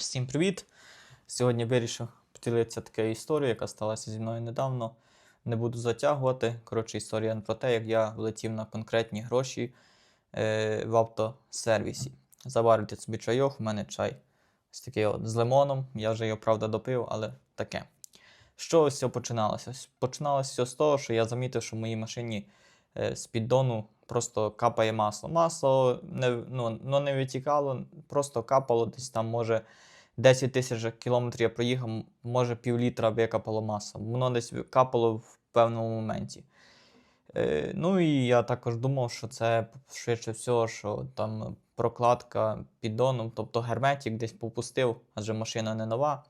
Всім привіт! Сьогодні вирішив поділитися такою історією, яка сталася зі мною недавно. Не буду затягувати. Коротше, історія про те, як я влетів на конкретні гроші е, в автосервісі. Заварюйте собі чайок, у мене чай ось такий от з лимоном. Я вже його, правда, допив, але таке. Що ось це починалося? Починалося все з того, що я замітив, що в моїй машині е, з піддону просто капає масло. Масло не, ну, ну, не витікало, просто капало десь там, може, 10 тисяч кілометрів я проїхав, може пів літра викапало масло. Воно десь капало в певному моменті. Е, ну і я також думав, що це швидше всього, що там прокладка піддоном, тобто герметик десь попустив, адже машина не нова.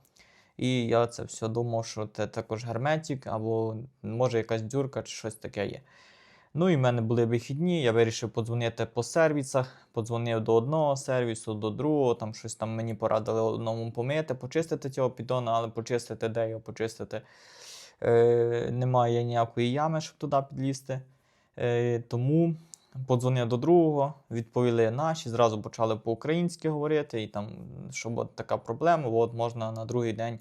І я це все думав, що це також герметик, або може якась дюрка чи щось таке є. Ну і в мене були вихідні, я вирішив подзвонити по сервісах, подзвонив до одного сервісу, до другого, там щось там мені порадили одному помити, почистити цього піддона, але почистити де його почистити. Е, немає ніякої ями, щоб туди підлізти. Е, тому подзвонив до другого, відповіли наші, зразу почали по-українськи говорити, і там, щоб от така проблема, от можна на другий день.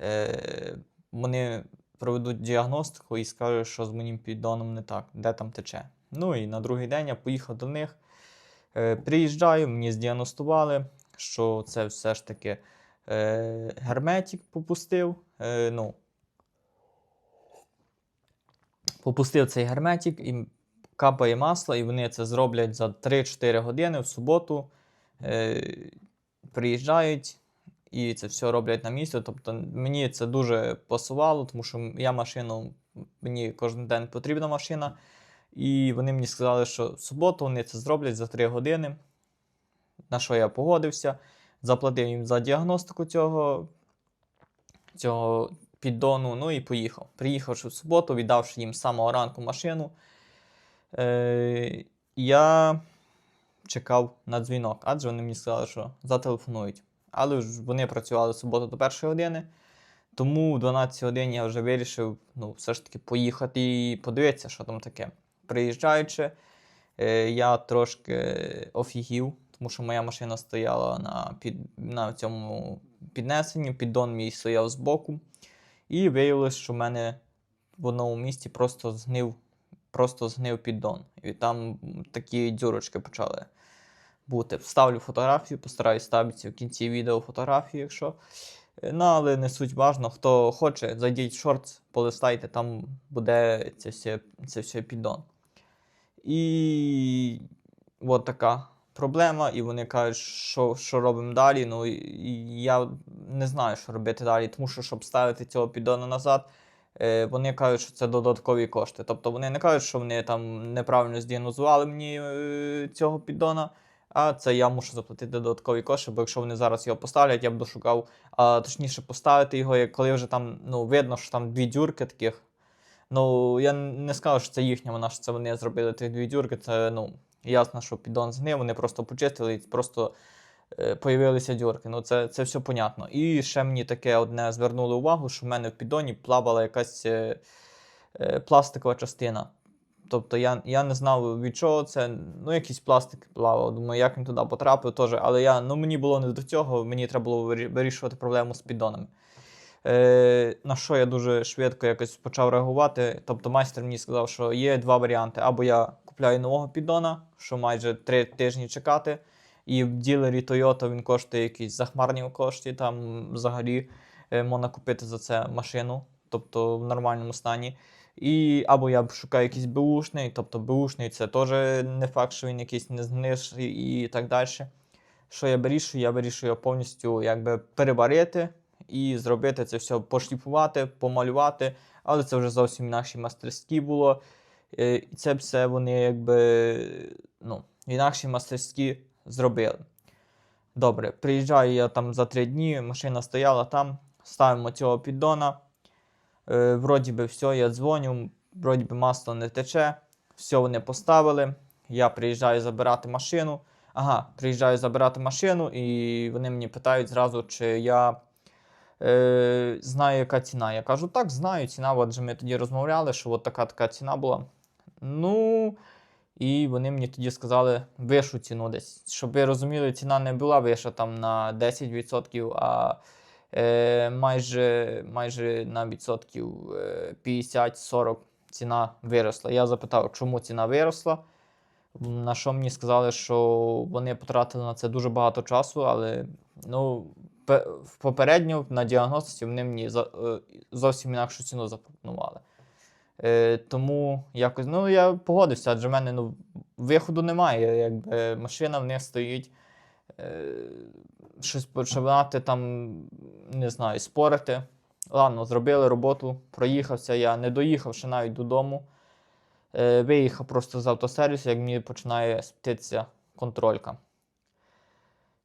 Е, вони проведуть діагностику і скажуть, що з моїм піддоном не так, де там тече. Ну і на другий день я поїхав до них. Е, приїжджаю, мені здіагностували, що це все ж таки е, герметик попустив. Е, ну, попустив цей герметик і капає масло, і вони це зроблять за 3-4 години в суботу. Е, приїжджають і це все роблять на місці. Тобто мені це дуже пасувало, тому що я машину, мені кожен день потрібна машина. І вони мені сказали, що в суботу вони це зроблять за 3 години. На що я погодився, заплатив їм за діагностику цього, цього піддону, ну і поїхав. Приїхавши в суботу, віддавши їм з самого ранку машину, е, я чекав на дзвінок, адже вони мені сказали, що зателефонують. Але ж вони працювали суботу до першої години. Тому в 12 годині я вже вирішив ну, все ж таки поїхати і подивитися, що там таке. Приїжджаючи, е, я трошки офігів, тому що моя машина стояла на, під, на цьому піднесенні, піддон мій стояв збоку. І виявилось, що в мене в одному місці просто згнив, просто згнив піддон. І там такі дюрочки почали бути. Вставлю фотографію, постараюсь ставити в кінці відео фотографію, якщо. Е, Ну, але не суть важно. Хто хоче, зайдіть в шорт, полистайте, там буде це все, це все піддон. І от така проблема. І вони кажуть, що, що робимо далі. Ну, і- я не знаю, що робити далі, тому що, щоб ставити цього піддона назад, е, вони кажуть, що це додаткові кошти. Тобто вони не кажуть, що вони там неправильно здіагнозували мені е, цього піддона. А це я мушу заплатити додаткові кошти, бо якщо вони зараз його поставлять, я б дошукав, а точніше поставити його, як коли вже там ну, видно, що там дві дюрки таких. Ну, я не скажу, що це їхня вона, що це вони зробили ті дві дюрки. Це ну, ясно, що піддон згнив, вони просто почистили і просто е, появилися дюрки. Ну, це, це все понятно. І ще мені таке одне звернули увагу, що в мене в піддоні плавала якась е, е, пластикова частина. Тобто я, я не знав від чого це. Ну, якийсь пластик плавав. Думаю, як він туди потрапив теж. Але я, ну, мені було не до цього, мені треба було вирішувати проблему з піддонами. Е, на що я дуже швидко якось почав реагувати. Тобто майстер мені сказав, що є два варіанти. Або я купляю нового піддона, що майже три тижні чекати. І в ділері Toyota він коштує якісь захмарні кошти. Там взагалі е, можна купити за це машину, тобто в нормальному стані. І або я шукаю якийсь беушний, тобто беушний це теж не факт, що він якийсь не зниж і, так далі. Що я вирішую? Я вирішую повністю якби переварити і зробити це все, пошліфувати, помалювати, але це вже зовсім інакші мастерські було. Е, І це все вони якби ну, інакші мастерські зробили. Добре, приїжджаю я там за три дні, машина стояла там, ставимо цього піддона. Е, вроді би все, я дзвоню, вроді би масло не тече, все вони поставили. Я приїжджаю забирати машину. Ага, приїжджаю забирати машину, і вони мені питають зразу, чи я е, знаю, яка ціна. Я кажу, так, знаю, ціна, адже ми тоді розмовляли, що от така така ціна була. Ну, І вони мені тоді сказали вищу ціну десь. Щоб ви розуміли, ціна не була вища там на 10%, а майже, майже на відсотків е, 50-40 ціна виросла. Я запитав, чому ціна виросла. На що мені сказали, що вони потратили на це дуже багато часу, але ну, попередньо на діагностиці вони мені е, зовсім інакшу ціну запропонували. Е, тому якось, ну, я погодився, адже в мене ну, виходу немає. Якби машина в них стоїть. Е, щось починати там, не знаю, спорити. Ладно, зробили роботу, проїхався я, не доїхав ще навіть додому. Е, виїхав просто з автосервісу, як мені починає світитися контролька.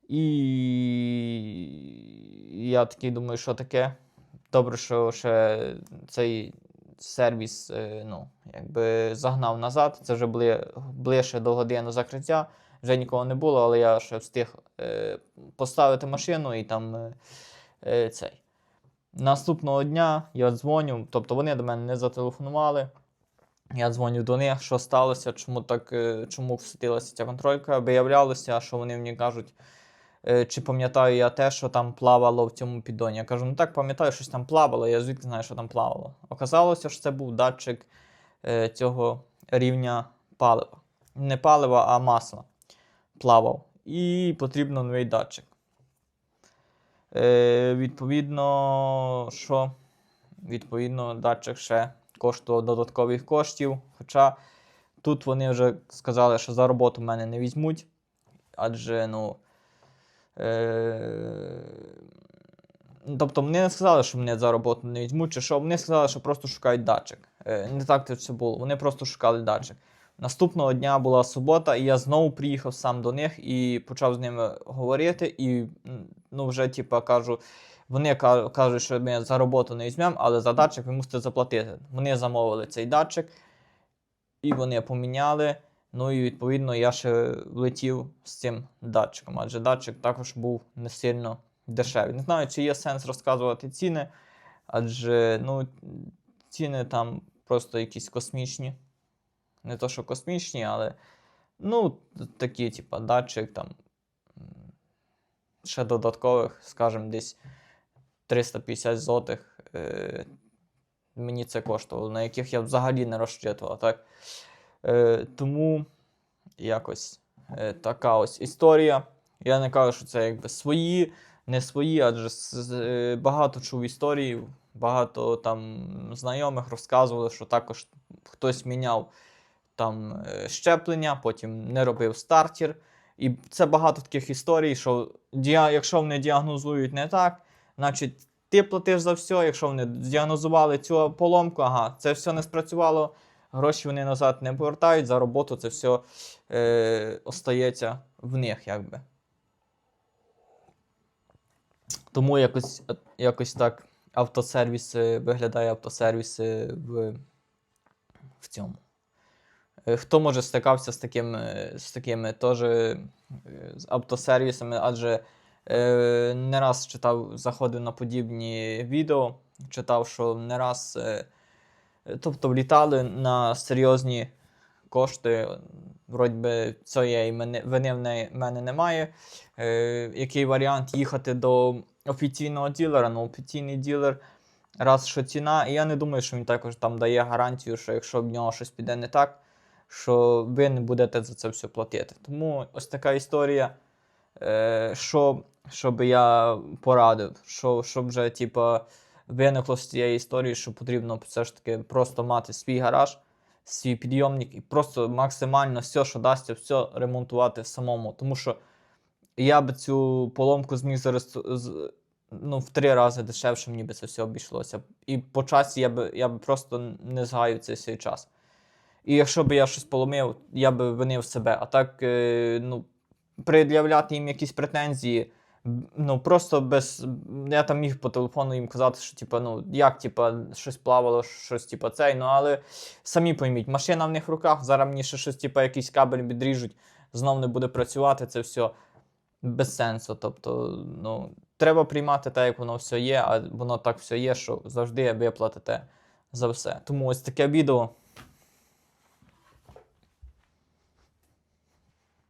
І я такий думаю, що таке. Добре, що ще цей сервіс е, ну, якби загнав назад. Це вже були ближче до години закриття. Вже нікого не було, але я ще встиг е, поставити машину і там е, е, цей. Наступного дня я дзвоню, тобто вони до мене не зателефонували. Я дзвоню до них, що сталося, чому так, е, чому всвітилася ця контролька. Виявлялося, що вони мені кажуть, е, чи пам'ятаю я те, що там плавало в цьому піддоні. Я кажу, ну так, пам'ятаю, щось там плавало, я звідки знаю, що там плавало. Оказалося, що це був датчик цього рівня палива. Не палива, а масла плавав. І потрібно новий датчик. Е, відповідно, що? Відповідно, датчик ще коштував додаткових коштів. Хоча тут вони вже сказали, що за роботу мене не візьмуть. Адже, ну. Е, тобто, мені не сказали, що мене за роботу не візьмуть, чи що. Вони сказали, що просто шукають датчик. Е, не так це все було. Вони просто шукали датчик. Наступного дня була субота, і я знову приїхав сам до них і почав з ними говорити. І ну, вже, типа, кажу, вони кажуть, що ми за роботу не візьмемо, але за датчик ви мусите заплатити. Вони замовили цей датчик, і вони поміняли. Ну і відповідно я ще влетів з цим датчиком, адже датчик також був не сильно дешевий. Не знаю, чи є сенс розказувати ціни, адже ну, ціни там просто якісь космічні. Не то, що космічні, але ну, такі, типа, датчик там ще додаткових, скажімо, десь 350 злотих. Е, мені це коштувало, на яких я взагалі не розчитував. Так? Е, тому якось е, така ось історія. Я не кажу, що це якби свої, не свої, адже е, багато чув історій, багато там знайомих розказували, що також хтось міняв там е, щеплення, потім не робив стартер. І це багато таких історій, що якщо вони діагнозують не так, значить ти платиш за все. Якщо вони діагнозували цю поломку, ага, це все не спрацювало, гроші вони назад не повертають, за роботу це все е, остається в них, якби. Тому якось, якось так автосервіс е, виглядає автосервіс е, в, в цьому. Е, Хто може стикався з таким, е, з такими теж е, з автосервісами, адже е, не раз читав, заходив на подібні відео, читав, що не раз, е, тобто влітали на серйозні кошти. Вроді би цієї вини в мене немає. Е, який варіант їхати до офіційного ділера? Ну, офіційний ділер раз що ціна, і я не думаю, що він також там дає гарантію, що якщо в нього щось піде не так, що ви не будете за це все платити. Тому ось така історія, е, що, що би я порадив, що, щоб вже типа, виникло з цієї історії, що потрібно все ж таки просто мати свій гараж, свій підйомник і просто максимально все, що дасться, все ремонтувати самому. Тому що я би цю поломку зміг зараз ну, в три рази дешевше мені би це все обійшлося. І по часі я би, я би просто не згаю цей свій час. І якщо б я щось поломив, я би винив себе. А так, е, ну, пред'являти їм якісь претензії, ну, просто без. Я там міг по телефону їм казати, що, типа, ну, як, типа, щось плавало, щось, типа, цей, ну, але самі пойміть, машина в них в руках, зараз мені ще щось, типа, якийсь кабель відріжуть, знов не буде працювати, це все без сенсу. Тобто, ну, треба приймати те, як воно все є, а воно так все є, що завжди ви платите за все. Тому ось таке відео.